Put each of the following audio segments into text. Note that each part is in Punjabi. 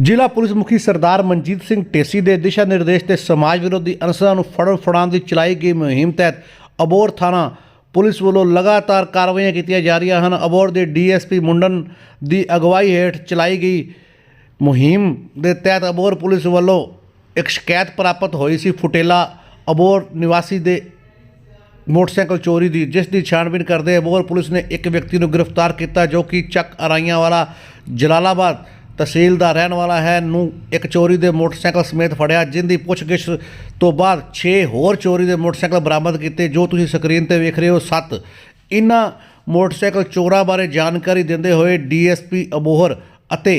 ਜ਼ਿਲ੍ਹਾ ਪੁਲਿਸ ਮੁਖੀ ਸਰਦਾਰ ਮਨਜੀਤ ਸਿੰਘ ਢੇਸੀ ਦੇ ਦਿਸ਼ਾ ਨਿਰਦੇਸ਼ ਤੇ ਸਮਾਜ ਵਿਰੋਧੀ ਅਨਸਰਾਂ ਨੂੰ ਫੜਨ ਫੜਾਉਣ ਦੀ ਚਲਾਈ ਗਈ ਮੁਹਿੰਮ ਤਹਿਤ ਅਬੋਰ ਥਾਣਾ ਪੁਲਿਸ ਵੱਲੋਂ ਲਗਾਤਾਰ ਕਾਰਵਾਈਆਂ ਕੀਤੀਆਂ ਜਾ ਰਹੀਆਂ ਹਨ। ਅਬੋਰ ਦੇ ਡੀਐਸਪੀ ਮੁੰਡਨ ਦੀ ਅਗਵਾਈ ਹੇਠ ਚਲਾਈ ਗਈ ਮੁਹਿੰਮ ਦੇ ਤਹਿਤ ਅਬੋਰ ਪੁਲਿਸ ਵੱਲੋਂ ਇੱਕ ਸ਼ਿਕਾਇਤ ਪ੍ਰਾਪਤ ਹੋਈ ਸੀ ਫੁਟੇਲਾ ਅਬੋਰ ਨਿਵਾਸੀ ਦੇ ਮੋਟਰਸਾਈਕਲ ਚੋਰੀ ਦੀ, ਜਿਸ ਦੀ ਛਾਣਬੀਨ ਕਰਦੇ ਅਬੋਹਰ ਪੁਲਿਸ ਨੇ ਇੱਕ ਵਿਅਕਤੀ ਨੂੰ ਗ੍ਰਿਫਤਾਰ ਕੀਤਾ ਜੋ ਕਿ ਚੱਕ ਅਰਾਈਆਂ ਵਾਲਾ ਜਲਾਲਾਬਾਦ ਤਹਿਸੀਲ ਦਾ ਰਹਿਣ ਵਾਲਾ ਹੈ, ਨੂੰ ਇੱਕ ਚੋਰੀ ਦੇ ਮੋਟਰਸਾਈਕਲ ਸਮੇਤ ਫੜਿਆ ਜਿਹਦੀ ਪੁੱਛਗਿੱਛ ਤੋਂ ਬਾਅਦ 6 ਹੋਰ ਚੋਰੀ ਦੇ ਮੋਟਰਸਾਈਕਲ ਬਰਾਮਦ ਕੀਤੇ, ਜੋ ਤੁਸੀਂ ਸਕਰੀਨ ਤੇ ਵੇਖ ਰਹੇ ਹੋ 7 ਇਨ੍ਹਾਂ ਮੋਟਰਸਾਈਕਲ ਚੋਰਾਂ ਬਾਰੇ ਜਾਣਕਾਰੀ ਦਿੰਦੇ ਹੋਏ ਡੀਐਸਪੀ ਅਬੋਹਰ ਅਤੇ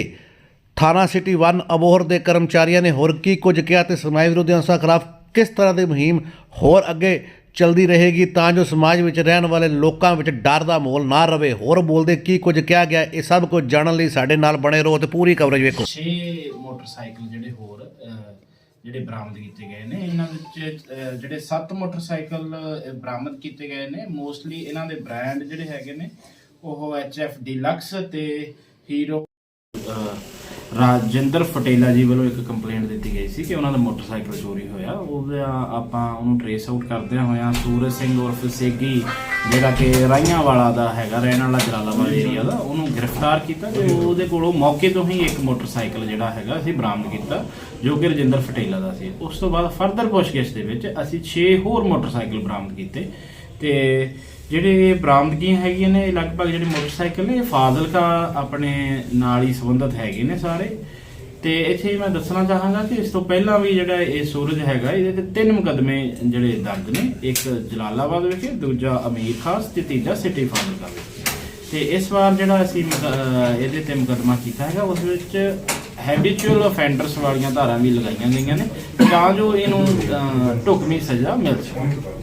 ਥਾਣਾ ਸਿਟੀ 1 ਅਬੋਹਰ ਦੇ ਕਰਮਚਾਰੀਆਂ ਨੇ ਹੋਰ ਕੀ ਕੁਝ ਕਿਹਾ ਤੇ ਸਮਾਜ ਵਿਰੋਧੀ ਅੰਸਰਾਂ ਖਿਲਾਫ ਕਿਸ ਤਰ੍ਹਾਂ ਦੀ ਮੁਹਿੰਮ ਹੋਰ ਅੱਗੇ ਚਲਦੀ ਰਹੇਗੀ, ਤਾਂ ਜੋ ਸਮਾਜ ਵਿੱਚ ਰਹਿਣ ਵਾਲੇ ਲੋਕਾਂ ਵਿੱਚ ਡਰ ਦਾ ਮਾਹੌਲ ਨਾ ਰਵੇ। ਹੋਰ ਬੋਲਦੇ, ਕੀ ਕੁਝ ਕਿਹਾ ਗਿਆ, ਇਹ ਸਭ ਕੁਝ ਜਾਣਨ ਲਈ ਸਾਡੇ ਨਾਲ ਬਣੇ ਰਹੋ ਤੇ ਪੂਰੀ ਕਵਰੇਜ ਵੇਖੋ। 6 ਮੋਟਰਸਾਈਕਲ ਜਿਹੜੇ ਹੋਰ ਜਿਹੜੇ ਬਰਾਮਦ ਕੀਤੇ ਗਏ ਨੇ, ਇਹਨਾਂ ਵਿੱਚ ਜਿਹੜੇ 7 ਮੋਟਰਸਾਈਕਲ ਬਰਾਮਦ ਕੀਤੇ ਗਏ ਨੇ, ਮੋਸਟਲੀ ਇਹਨਾਂ ਦੇ ਬ੍ਰਾਂਡ ਜਿਹੜੇ ਹੈਗੇ ਨੇ, ਉਹ ਐਚਐਫ ਡੀਲਕਸ ਤੇ ਹੀਰੋ ਰਾਜਿੰਦਰ ਫਟੇਲਾ ਜੀ ਵੱਲੋਂ ਇੱਕ ਕੰਪਲੇਂਟ ਦਿੱਤੀ ਗਈ ਸੀ ਕਿ ਉਹਨਾਂ ਦਾ ਮੋਟਰਸਾਈਕਲ ਚੋਰੀ ਹੋਇਆ। ਉਹਦਾ ਆਪਾਂ ਉਹਨੂੰ ਟਰੇਸ ਆਊਟ ਕਰਦਿਆਂ ਹੋਇਆਂ ਸੂਰਜ ਸਿੰਘ ਉਰਫ ਸੇਗੀ, ਜਿਹੜਾ ਕਿ ਰਾਈਆਂ ਵਾਲਾ ਦਾ ਹੈਗਾ, ਰਹਿਣ ਵਾਲਾ ਜਲਾਲਾਬਾਦ ਏਰੀਆ ਦਾ, ਉਹਨੂੰ ਗ੍ਰਿਫਤਾਰ ਕੀਤਾ ਤੇ ਉਹਦੇ ਕੋਲੋਂ ਮੌਕੇ ਤੋਂ ਹੀ ਇੱਕ ਮੋਟਰਸਾਈਕਲ ਜਿਹੜਾ ਹੈਗਾ ਅਸੀਂ ਬਰਾਮਦ ਕੀਤਾ, ਜੋ ਕਿ ਰਜਿੰਦਰ ਫਟੇਲਾ ਦਾ ਸੀ। ਉਸ ਤੋਂ ਬਾਅਦ ਫਰਦਰ ਪੁੱਛਗਿੱਛ ਦੇ ਵਿੱਚ ਅਸੀਂ 6 ਹੋਰ ਮੋਟਰਸਾਈਕਲ ਬਰਾਮਦ ਕੀਤੇ। ਤੇ ਜਿਹੜੇ ਬਰਾਮਦਗੀਆਂ ਹੈਗੀਆਂ ਨੇ, ਇਹ ਲਗਭਗ ਜਿਹੜੇ ਮੋਟਰਸਾਈਕਲ ਨੇ, ਇਹ ਫਾਜ਼ਿਲਕਾ ਆਪਣੇ ਨਾਲ ਹੀ ਸੰਬੰਧਿਤ ਹੈਗੇ ਨੇ ਸਾਰੇ। ਤੇ ਇੱਥੇ ਮੈਂ ਦੱਸਣਾ ਚਾਹਾਂਗਾ ਕਿ ਇਸ ਤੋਂ ਪਹਿਲਾਂ ਵੀ ਜਿਹੜਾ ਇਹ ਸੂਰਜ ਹੈਗਾ, ਇਹਦੇ ਤੇ ਤਿੰਨ ਮੁਕਦਮੇ ਜਿਹੜੇ ਦਰਜ ਨੇ। ਇੱਕ ਜਲਾਲਾਬਾਦ ਵਿਖੇ, ਦੂਜਾ ਅਮੀਰ ਖਾਸ ਤੇ ਤੀਜਾ ਸਿਟੀ ਫਾਜ਼ਿਲਕਾ ਵਿਖੇ। ਤੇ ਇਸ ਵਾਰ ਜਿਹੜਾ ਅਸੀਂ ਮੁਕ- ਇਹਦੇ ਤੇ ਮੁਕਦਮਾ ਕੀਤਾ ਹੈਗਾ, ਉਸ ਵਿੱਚ ਹੈਬਿਚੁਅਲ ਅਫੈਂਡਰਸ ਵਾਲੀਆਂ ਧਾਰਾਂ ਵੀ ਲਗਾਈਆਂ ਗਈਆਂ ਨੇ। ਤਾਂ ਜੋ ਇਹਨੂੰ ਢੁਕਵੀਂ ਸਜ਼ਾ ਮਿਲ ਸਕੇ।